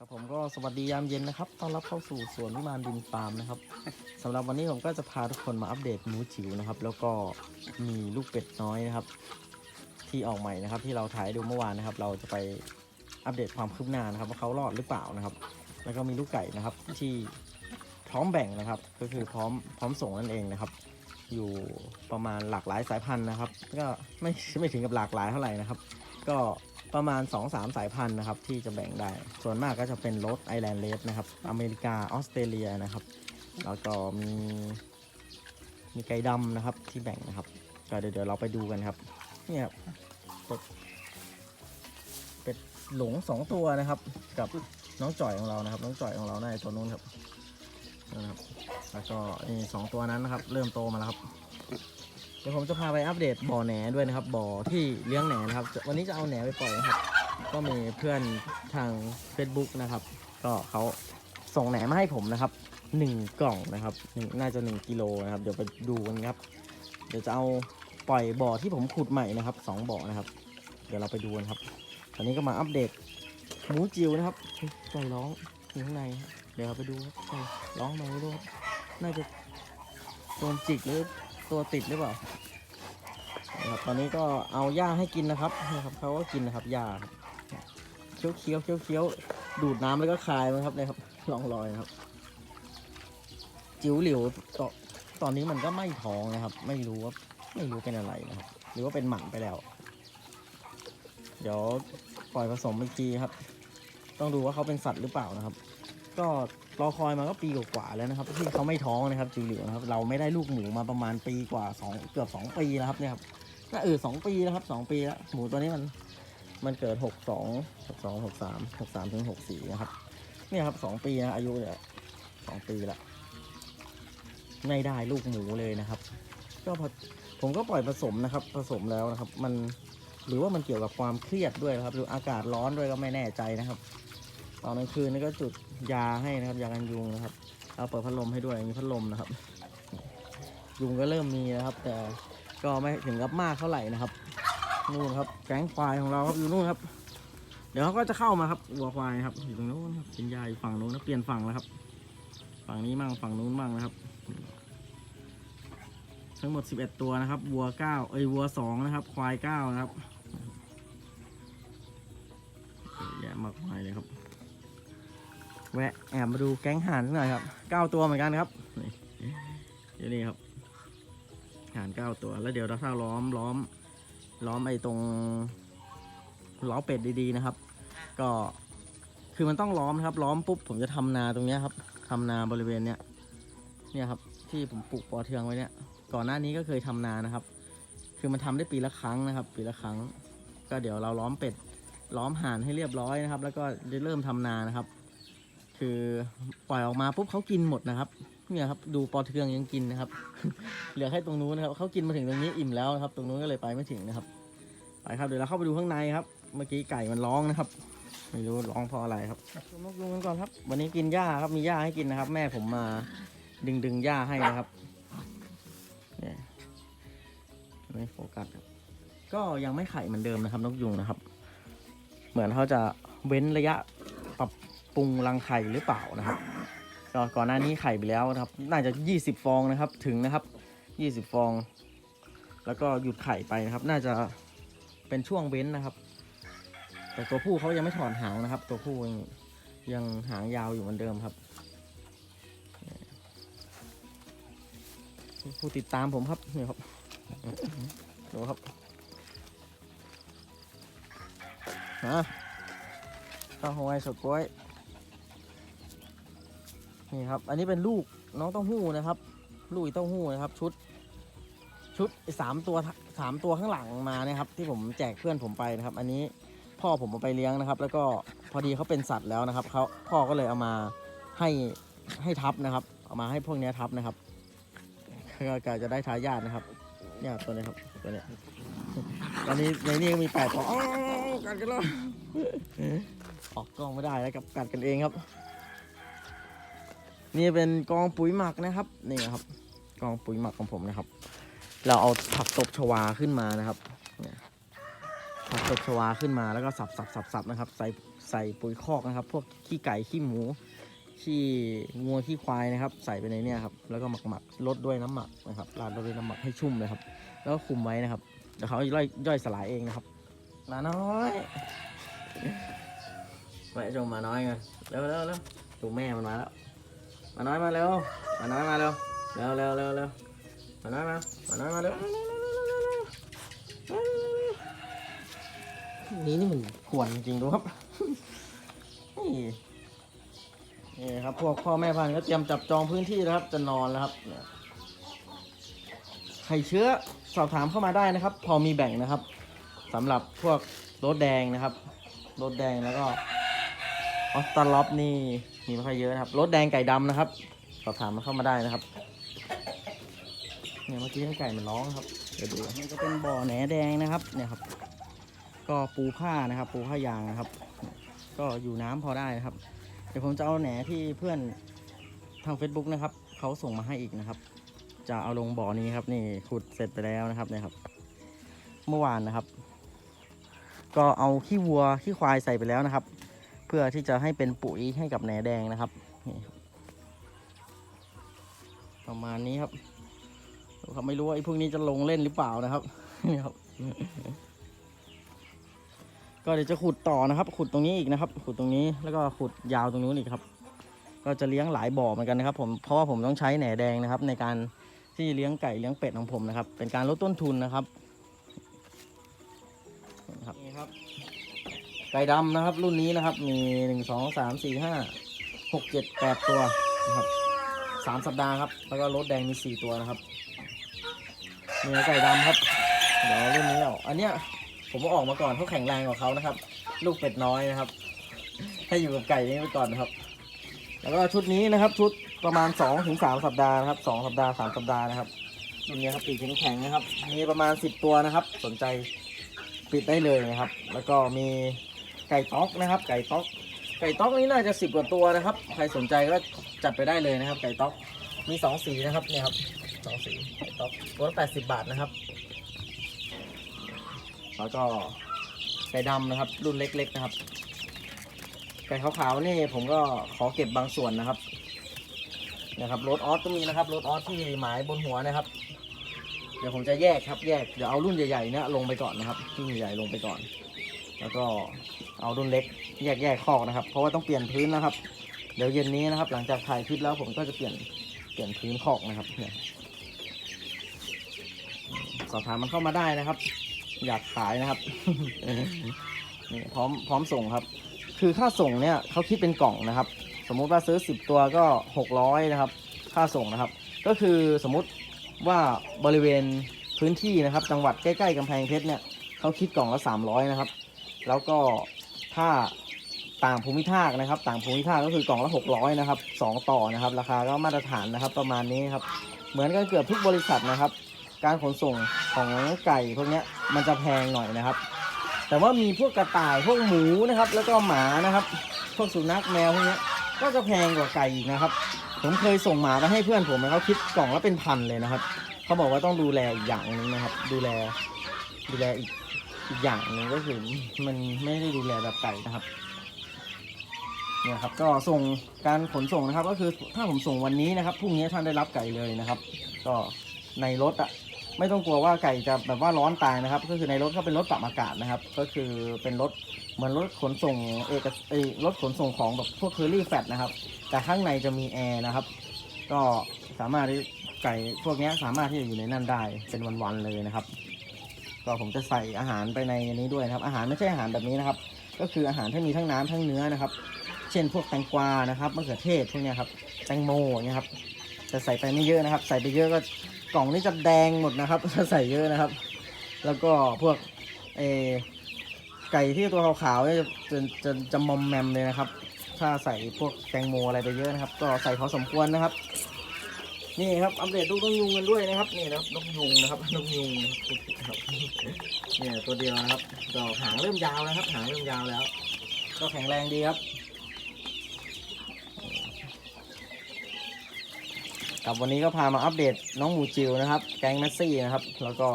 ครับผมก็สวัสดียามเย็นนะครับ ต้อนรับเข้าสู่สวนวิมานดินฟาร์มนะครับสำหรับวันนี้ผมก็จะพาทุกคนมาอัปเดตหมูจิ๋วนะครับ แล้วก็มีลูกเป็ดน้อยนะครับ ที่ออกใหม่นะครับ ที่เราถ่ายดูเมื่อวานนะครับ เราจะไปอัปเดตความคืบหน้านะครับ ว่าเขารอดหรือเปล่านะครับ แล้วก็มีลูกไก่นะครับที่พร้อมแบ่งนะครับ ก็คือพร้อมพร้อมส่งนั่นเองนะครับ อยู่ประมาณหลากหลายสายพันธุ์นะครับ ก็ไม่ไม่ถึงกับหลากหลายเท่าไหร่นะครับ ก็ ประมาณ 2-3 สายพันธุ์นะครับ ที่จะแบ่งได้ ส่วนมากก็จะเป็นรสไอแลนด์เลสนะครับ อเมริกา ออสเตรเลียนะครับ แล้วก็มีมีไก่ดำนะครับที่แบ่งนะครับก็เดี๋ยวเดี๋ยวเราไปดูกันครับ เนี่ยครับเป็ดเป็ดหลงสองตัวนะครับ กับน้องจ่อยของเรานะครับ น้องจ่อยของเราในตัวนู้นครับนะครับ แล้วก็นี่สองตัวนั้นนะครับ เริ่มโตมาแล้วครับ ดี๋ยวผมจะพาไปอัปเดตบ่อแหนด้วยนะครับ บ่อที่เลี้ยงแหนนะครับ วันนี้จะเอาแหนไปปล่อยนะครับ ก็มีเพื่อนทาง Facebook นะครับ ก็เขาส่งแหนมาให้ผมนะครับหนึ่งกล่องนะครับหนึ่งน่าจะหนึ่งกิโลนะครับ เดี๋ยวไปดูกันครับ เดี๋ยวจะเอาปล่อยบ่อที่ผมขุดใหม่นะครับสองบ่อนะครับ เดี๋ยวเราไปดูกันครับ ตอนนี้ก็มาอัปเดตหมูจิ๋วนะครับไก่ร้องอยู่ข้างใน เดี๋ยวเราไปดูครับไก่ร้องมาไม่รู้น่าจะโดนจิกหรือ ตัวติดหรือเปล่านะครับตอนนี้ก็เอาหญ้าให้กินนะครับนี่ครับเขาก็กินนะครับหญ้าเคี้ยวเคี้ยวเคี้ยวเคี้ยวดูดน้ำแล้วก็คายมันครับเนะครับลองรอยนะครับ จิ๋วหลิวตอนตอนนี้มันก็ไม่ท้องนะครับ ไม่รู้ว่าไม่รู้เป็นอะไรนะครับหรือว่าเป็นหมันไปแล้ว เดี๋ยวปล่อยผสมอีกทีครับ ต้องดูว่าเขาเป็นสัตว์หรือเปล่านะครับ ก็ รอคอยมาก็ปีกว่าแล้วนะครับที่เขาไม่ท้องนะครับจิ๋วหลิวนะครับ เราไม่ได้ลูกหมูมาประมาณปีกว่าสองเกือบสองปีแล้วครับเนี่ยครับน่าเออสองปีแล้วครับสองปีแล้วหมูตัวนี้มันมันเกิดหกสองหกสองหกสามหกสามถึงหกสี่นะครับ เนี่ยครับสองปีนะอายุเนี่ยสองปีละไม่ได้ลูกหมูเลยนะครับ ก็พอผมก็ปล่อยผสมนะครับ ผสมแล้วนะครับ มันหรือว่ามันเกี่ยวกับความเครียดด้วยครับ หรืออากาศร้อนด้วยก็ไม่แน่ใจนะครับ ตอนกลางคืนนี่ก็จุดยาให้นะครับยากันยุงนะครับ เอาเปิดพัดลมให้ด้วยมีพัดลมนะครับ ยุงก็เริ่มมีนะครับ แต่ก็ไม่ถึงกับมากเท่าไหร่นะครับนู่นครับแก๊งควายของเราครับอยู่นู่นครับ เดี๋ยวเขาก็จะเข้ามาครับวัวควายครับอยู่ตรงนู้นครับเป็นยาอยู่ฝั่งนู้นนะเปลี่ยนฝั่งแล้วครับ ฝั่งนี้มั่งฝั่งนู้นมั่งนะครับ ทั้งหมด 11 ตัวนะครับวัว9เอ้ยวัว2นะครับ ควาย9นะครับเยอะแยะมากมายเลยครับ แวะแอบมาดูแก๊งห่านสักหน่อยครับ9ตัวเหมือนกันครับนี่นี้ครับห่าน9ตัว แล้วเดี๋ยวเราถ้าล้อมล้อม ล้อมไอ้ตรงล้อเป็ดดีๆนะครับ ก็คือมันต้องล้อมครับ ล้อมปุ๊บผมจะทำนาตรงเนี้ยครับทำนาบริเวณเนี้ยเนี่ยครับ ที่ผมปลูกปอเทืองไว้เนี่ย ก่อนหน้านี้ก็เคยทำนานะครับ คือมันทำได้ปีละครั้งนะครับ ปีละครั้ง ก็เดี๋ยวเราล้อมเป็ดล้อมห่านให้เรียบร้อยนะครับ แล้วก็จะเริ่มทำนานะครับ คือปล่อยออกมาปุ๊บเขากินหมดนะครับเนี่ยครับดูปอเทืองยังกินนะครับ เหลือแค่ตรงนู้นนะครับเขากินมาถึงตรงนี้อิ่มแล้วนะครับ ตรงนู้นก็เลยไปไม่ถึงนะครับ ไปครับเดี๋ยวเราเข้าไปดูข้างในครับ เมื่อกี้ไก่มันร้องนะครับไม่รู้ร้องเพราะอะไรครับนกยุงกันก่อนครับ วันนี้กินหญ้าครับมีหญ้าให้กินนะครับ แม่ผมมาดึงดึงหญ้าให้นะครับเนี่ยไม่โฟกัสครับก็ยังไม่ไข่เหมือนเดิมนะครับ นกยุงนะครับ เหมือนเขาจะเว้นระยะปรับ ปรุงรังไข่หรือเปล่านะครับก็ก่อนหน้านี้ไข่ไปแล้วนะครับ น่าจะ 20 ฟองนะครับถึงนะครับ 20 ฟอง แล้วก็หยุดไข่ไปนะครับ น่าจะเป็นช่วงเว้นนะครับ แต่ตัวผู้เขายังไม่ถอนหางนะครับ ตัวผู้ยังยังหางยาวอยู่เหมือนเดิมครับ ผู้ติดตามผมครับนี่ครับดูครับฮะข้าวหอยสกล้วย นี่ครับ อันนี้เป็นลูกน้องเต้าหู้นะครับ ลูกเต้าหู้นะครับ ชุด ชุดสามตัวสามตัวข้างหลังมานะครับ ที่ผมแจกเพื่อนผมไปนะครับ อันนี้พ่อผมเอาไปเลี้ยงนะครับ แล้วก็พอดีเขาเป็นสัตว์แล้วนะครับเขาพ่อก็เลยเอามาให้ให้ทับนะครับ เอามาให้พวกนี้ทับนะครับก็จะได้ทายาทนะครับ เนี่ยตัวนี้ครับตัวเนี้ยตอนนี้ในนี้ก็มีแปดตัวอ้าวกัดกันแล้วออกกล้องไม่ได้แล้วกับกัดกันเองครับ นี่เป็นกองปุ๋ยหมักนะครับนี่ครับ กองปุ๋ยหมักของผมนะครับ เราเอาผักตบชวาขึ้นมานะครับผักตบชวาขึ้นมาแล้วก็สับสับสับสับนะครับ ใส่ใส่ปุ๋ยคอกนะครับ พวกขี้ไก่ขี้หมูขี้งัวขี้ควายนะครับ ใส่ไปในเนี่ยครับแล้วก็หมักหมักลดด้วยน้ำหมักนะครับราดด้วยน้ำหมักให้ชุ่มเลยครับ แล้วก็คุมไว้นะครับเดี๋ยวเขาย่อยย่อยสลายเองนะครับมาน้อยแวะชมมาน้อยกันเร็วเร็วเร็วดูแม่มันมาแล้ว มาน้อยมาเร็วมาน้อยมาเร็วเร็วเร็วเร็วเร็วมาน้อยมามาน้อยมาเร็วนี่นี่มันขวนจริงดูครับนี่นี่ครับพวกพ่อแม่พันธุ์ก็เตรียมจับจองพื้นที่แล้วครับ จะนอนแล้วครับไข่เชื้อสอบถามเข้ามาได้นะครับ พอมีแบ่งนะครับสำหรับพวกรถแดงนะครับรถแดงแล้วก็ออสตาล็อปนี่ มีไม่ค่อยเยอะนะครับรถแดงไก่ดำนะครับสอบถามมาเข้ามาได้นะครับเนี่ยเมื่อกี้ไก่มันร้องครับเดี๋ยวดูนี่ก็เป็นบ่อแหนแดงนะครับ เนี่ยครับ ก็ปูผ้านะครับ ปูผ้ายางนะครับ ก็อยู่น้ำพอได้นะครับ เดี๋ยวผมจะเอาแหนที่เพื่อนทาง Facebook นะครับเขาส่งมาให้อีกนะครับ จะเอาลงบ่อนี้ครับนี่ขุดเสร็จไปแล้วนะครับเนี่ยครับ เมื่อวานนะครับ ก็เอาขี้วัวขี้ควายใส่ไปแล้วนะครับ เพื่อที่จะให้เป็นปุ๋ยให้กับแหนแดงนะครับนี่ครับประมาณนี้ครับเขาไม่รู้ว่าไอ้พวกนี้จะลงเล่นหรือเปล่านะครับนี่ครับ ก็เดี๋ยวจะขุดต่อนะครับ ขุดตรงนี้อีกนะครับ ขุดตรงนี้แล้วก็ขุดยาวตรงนู้นอีกครับ ก็จะเลี้ยงหลายบ่อเหมือนกันนะครับ ผมเพราะว่าผมต้องใช้แหนแดงนะครับ ในการที่เลี้ยงไก่เลี้ยงเป็ดของผมนะครับ เป็นการลดต้นทุนนะครับนะครับนี่ครับ ก่ดำนะครับ รุ่นนี้นะครับ มีหนึ่งสองสามสี่ห้าหกเจ็ดแปดตัวนะครับสามสัปดาห์ครับ แล้วก็รถแดงมีสี่ตัวนะครับเนื้อไก่ดำครับเดี๋ยวรุ่นนี้เอาอันเนี้ยผมเอาออกมาก่อนเขาแข็งแรงกว่าเขานะครับ ลูกเป็ดน้อยนะครับ ให้อยู่กับไก่นี้ไปก่อนนะครับ แล้วก็ชุดนี้นะครับ ชุดประมาณ2องถึงสามสัปดาห์นะครับสองสัปดาห์สามสัปดาห์นะครับรุ่นนี้ครับปีกแข็งๆนะครับ มีประมาณ10ตัวนะครับ สนใจปิดได้เลยนะครับ แล้วก็มี ไก่ต๊อกนะครับ ไก่ต๊อก ไก่ต๊อกนี้น่าจะสิบกว่าตัวนะครับ ใครสนใจก็จัดไปได้เลยนะครับ ไก่ต๊อก มีสองสีนะครับเนี่ยครับสองสีไก่ต๊อกตัวละแปดสิบบาทนะครับ แล้วก็ไก่ดำนะครับ รุ่นเล็ก ๆ นะครับ ไก่ขาวๆนี่ผมก็ขอเก็บบางส่วนนะครับนะครับรถออสก็มีนะครับรถออสที่หมายบนหัวนะครับ เดี๋ยวผมจะแยกครับแยกเดี๋ยวเอารุ่นใหญ่ๆเนี่ยลงไปก่อนนะครับรุ่นใหญ่ๆลงไปก่อน แล้วก็ เอารุ่นเล็กแยกแยกคอกนะครับ เพราะว่าต้องเปลี่ยนพื้นนะครับ เดี๋ยวเย็นนี้นะครับ หลังจากถ่ายคลิปแล้วผมก็จะเปลี่ยนเปลี่ยนพื้นคอกนะครับเนี่ยสอบถามมันเข้ามาได้นะครับ อยากขายนะครับนี่พร้อมพร้อมส่งครับ คือค่าส่งเนี่ยเขาคิดเป็นกล่องนะครับ สมมุติว่าซื้อ 10 ตัวก็ 600นะครับ ค่าส่งนะครับ ก็คือสมมุติว่าบริเวณพื้นที่นะครับ จังหวัดใกล้ๆกำแพงเพชรเนี่ยเขาคิดกล่องละ 300 นะครับ แล้วก็ ถ้าต่างภูมิภาคนะครับ ต่างภูมิภาคก็คือกล่องละ 600 นะครับสองต่อนะครับ ราคาก็มาตรฐานนะครับ ประมาณนี้ครับ เหมือนกันเกือบทุกบริษัทนะครับ การขนส่งของไก่พวกนี้มันจะแพงหน่อยนะครับ แต่ว่ามีพวกกระต่ายพวกหมูนะครับ แล้วก็หมานะครับ พวกสุนัขแมวพวกนี้ก็จะแพงกว่าไก่อีกนะครับ ผมเคยส่งหมาไปให้เพื่อนผมนะเขาคิดกล่องละเป็นพันเลยนะครับ เขาบอกว่าต้องดูแลอีกอย่างหนึงนะครับ ดูแลดูแลอีก อีกอย่างหนึ่งก็คือมันไม่ได้ดูแลแบบไก่นะครับเนี่ยครับก็ส่งการขนส่งนะครับ ก็คือถ้าผมส่งวันนี้นะครับพรุ่งนี้ท่านได้รับไก่เลยนะครับ ก็ในรถอะไม่ต้องกลัวว่าไก่จะแบบว่าร้อนตายนะครับ ก็คือในรถก็เป็นรถปรับอากาศนะครับ ก็คือเป็นรถเหมือนรถขนส่งเอกเอรถขนส่งของแบบพวกเคอรี่แฟตนะครับ แต่ข้างในจะมีแอร์นะครับ ก็สามารถที่ไก่พวกนี้สามารถที่จะอยู่ในนั่นได้เป็นวันๆเลยนะครับ ก็ผมจะใส่อาหารไปในนี้ด้วยนะครับ อาหารไม่ใช่อาหารแบบนี้นะครับ ก็คืออาหารที่มีทั้งน้ำทั้งเนื้อนะครับ เช่นพวกแตงกวานะครับมะเขือเทศพวกนี้ครับแตงโมเงี้ยครับจะใส่ไปไม่เยอะนะครับ ใส่ไปเยอะก็กล่องนี้จะแดงหมดนะครับถ้าใส่เยอะนะครับ แล้วก็พวกเอไก่ที่ตัวขาวๆเนี่ยจะจะจะจะมอมแมมเลยนะครับ ถ้าใส่พวกแตงโมอะไรไปเยอะนะครับ ก็ใส่พอสมควรนะครับ นี่ครับอัปเดตลูกนกยุงกันด้วยนะครับนี่นะครับนกยุงนะครับนกยุงนะครับเนี่ยตัวเดียวนะครับก็หางเริ่มยาวนะครับหางเริ่มยาวแล้ว ก็แข็งแรงดีครับกับวันนี้ก็พามาอัปเดตน้องหมูจิวนะครับ แก๊งแมสซี่นะครับ แล้วก็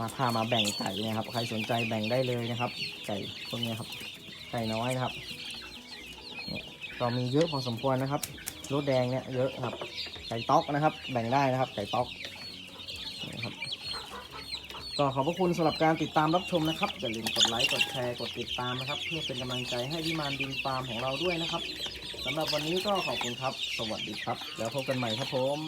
มาพามาแบ่งไก่นะครับ ใครสนใจแบ่งได้เลยนะครับ ไก่พวกนี้ครับไก่น้อยนะครับเนี่ยก็มีเยอะพอสมควรนะครับ รถแดงเนี่ยเยอะครับ ไก่ต๊อกนะครับ แบ่งได้นะครับ ไก่ต๊อกนะครับก็ขอบพระคุณสำหรับการติดตามรับชมนะครับ อย่าลืมกดไลค์ กดแชร์ กดติดตามนะครับ เพื่อเป็นกำลังใจให้วิมานดินฟาร์มของเราด้วยนะครับสำหรับวันนี้ก็ขอบคุณครับ สวัสดีครับ แล้วพบกันใหม่ครับผม